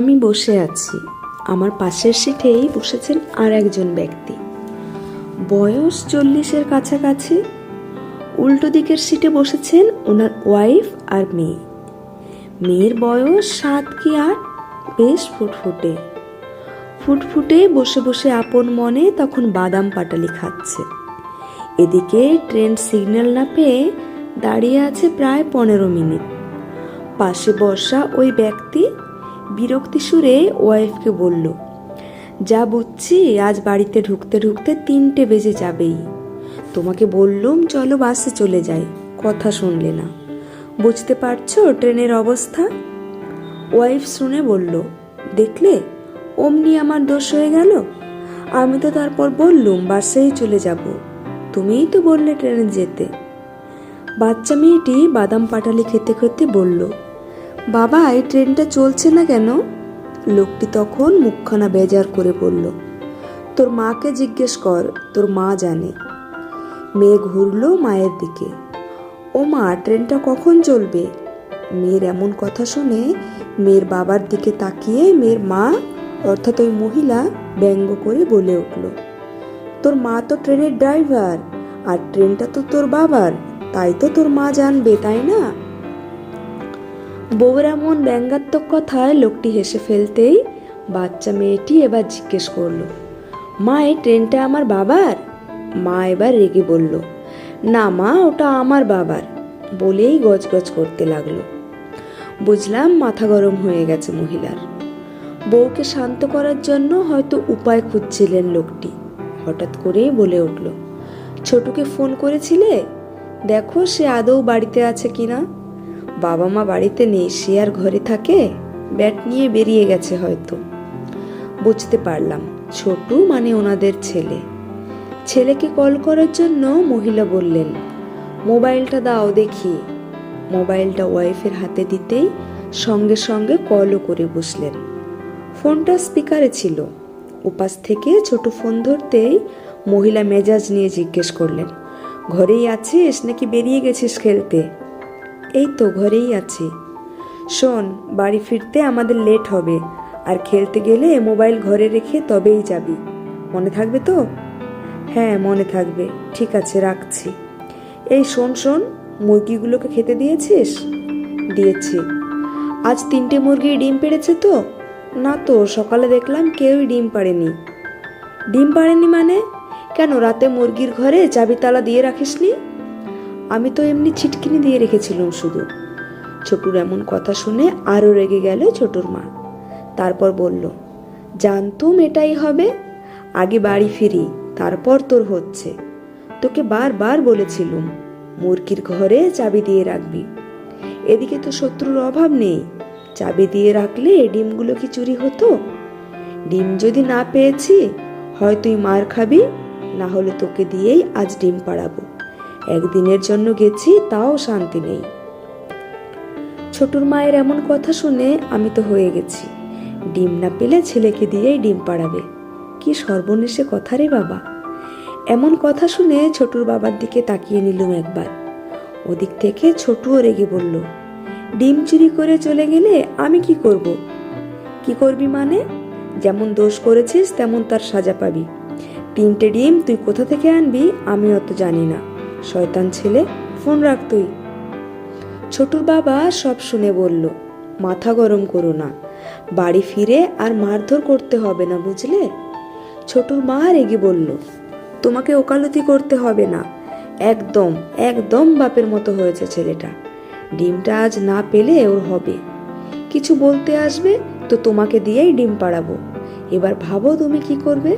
আমি বসে আছি। আমার পাশের সিটেই বসেছেন আর একজন ব্যক্তি। বয়স চল্লিশের কাছাকাছি। উল্টো দিকের সিটে বসেছেন ওনার ওয়াইফ আর মেয়ে। মেয়ের বয়স সাত কি আট? বেশ ফুটফুটে। ফুটফুটে বসে বসে আপন মনে তখন বাদাম পাটালি খাচ্ছে। এদিকে ট্রেন সিগন্যাল না পেয়ে দাঁড়িয়ে আছে প্রায় পনেরো মিনিট। পাশে বসা ওই ব্যক্তি বিরক্তি সুরে ওয়াইফকে বলল, যা বুঝছি, আজ বাড়িতে ঢুকতে ঢুকতে তিনটে বেজে যাবেই। তোমাকে বললুম, চলো বাসে চলে যাই, কথা শুনলে না। বুঝতে পারছ ট্রেনের অবস্থা? ওয়াইফ শুনে বলল, দেখলে, অমনি আমার দোষ হয়ে গেল? আমি তো তারপর বললুম, বাসেই চলে যাব। তুমিই তো বললে ট্রেনে যেতে। বাচ্চা মেয়েটি বাদাম পাটালি খেতে খেতে বলল বাবা, এই ট্রেনটা চলছে না কেন? লোকটি তখন মুখখানা বেজার করে বলল, তোর মাকে জিজ্ঞেস কর, তোর মা জানে। মেয়ে ঘুরলো মায়ের দিকে। ও মা, ট্রেনটা কখন চলবে? মেয়ের এমন কথা শুনে মেয়ের বাবার দিকে তাকিয়ে মেয়ের মা, অর্থাৎ ওই মহিলা, ব্যঙ্গ করে বলে উঠল, তোর মা তো ট্রেনের ড্রাইভার, আর ট্রেনটা তো তোর বাবার, তাই তো তোর মা জানবে, তাই না? বউয়ের এমন ব্যঙ্গাত্মক কথায় লোকটি হেসে ফেলতেই বাচ্চা মেয়েটি এবার জিজ্ঞেস করল, মা, এই ট্রেনটা আমার বাবার? মা এবার রেগে বলল, না মা, ওটা আমার বাবার। বলেই গজগজ করতে লাগল। বুঝলাম মাথা গরম হয়ে গেছে মহিলার। বউকে শান্ত করার জন্য হয়তো উপায় খুঁজছিলেন লোকটি। হঠাৎ করেই বলে উঠল, ছোটুকে ফোন করেছিলে? দেখো সে আদৌ বাড়িতে আছে কিনা? বাবা মা বাড়িতে নেই, সে আর ঘরে থাকে? ব্যাট নিয়ে বেরিয়ে গেছে হয়তো। বুঝতে পারলাম, ছোটু মানে ওনাদের ছেলে। ছেলেকে কল করার জন্য মহিলা বললেন, মোবাইলটা দাও দেখি। মোবাইলটা ওয়াইফের হাতে দিতেই সঙ্গে সঙ্গে কলও করে বসলেন। ফোনটা স্পিকারে ছিল। উপাস থেকে ছোট ফোন ধরতেই মহিলা মেজাজ নিয়ে জিজ্ঞেস করলেন, ঘরেই আছিস নাকি বেরিয়ে গেছিস খেলতে? এই তো ঘরেই আছি। শোন, বাড়ি ফিরতে আমাদের লেট হবে। আর খেলতে গেলে মোবাইল ঘরে রেখে তবেই যাবি। মনে থাকবে তো? হ্যাঁ মনে থাকবে। ঠিক আছে, রাখছি। এই শোন শোন, মুরগিগুলোকে খেতে দিয়েছিস? দিয়েছি। আজ তিনটে মুরগি ডিম পেড়েছে তো? না তো, সকালে দেখলাম কেউই ডিম পাড়েনি। ডিম পাড়েনি মানে? কেন, রাতে মুরগির ঘরে চাবি তালা দিয়ে রাখিসনি? আমি তো এমনি ছিটকিনি দিয়ে রেখেছিলাম শুধু। ছোটুর এমন কথা শুনে আরও রেগে গেল ছোটুর মা। তারপর বলল, জানতুম এটাই হবে? আগে বাড়ি ফিরি, তারপর তোর হচ্ছে। তোকে বারবার বলেছিলুম, মুরগির ঘরে চাবি দিয়ে রাখবি। এদিকে তো শত্রুর অভাব নেই, চাবি দিয়ে রাখলে ডিমগুলো কি চুরি হতো? ডিম যদি না পেয়েছি, হয় তুই মার খাবি, না হলে তোকে দিয়েই আজ ডিম পাড়াবো। একদিনের জন্য গেছি, তাও শান্তি নেই। ছোটুর মায়ের এমন কথা শুনে আমি তো হয়ে গেছি। ডিম না পেলে ছেলেকে দিয়েই ডিম পাড়াবে। কি সর্বনেশে কথা রে বাবা। এমন কথা শুনে ছোটুর বাবার দিকে তাকিয়ে নিলুম একবার। ওদিক থেকে ছোটুও রেগে বলল, ডিম চুরি করে চলে গেলে আমি কি করব? কি করবি মানে? যেমন দোষ করেছিস, তেমন তার সাজা পাবি। তিনটে ডিম তুই কোথা থেকে আনবি আমি অত জানি না। শয়তান ছেলে, ফোন রাখ তুই। ছোটুর বাবা সব শুনে বলল, মাথা গরম করো না, বাড়ি ফিরে আর মারধর করতে হবে না, বুঝলে? ছোটুর মা রেগে বলল, তোমাকে ওকালতি করতে হবে না। একদম একদম বাপের মতো হয়েছে ছেলেটা। ডিমটা আজ না পেলে ওর হবে। কিছু বলতে আসবে তো তোমাকে দিয়েই ডিম পাড়াবো। এবার ভাবো তুমি কি করবে?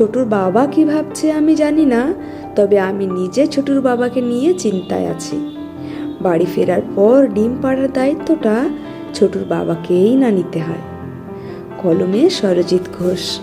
ছোটুর বাবা কি ভাবছে আমি জানি না, তবে আমি নিজে ছোটুর বাবাকে নিয়ে চিন্তায় আছি। বাড়ি ফেরার পর ডিম পাড়ার দায়িত্বটা ছোটুর বাবাকেই না নিতে হয়। কলমে সরজিৎ ঘোষ।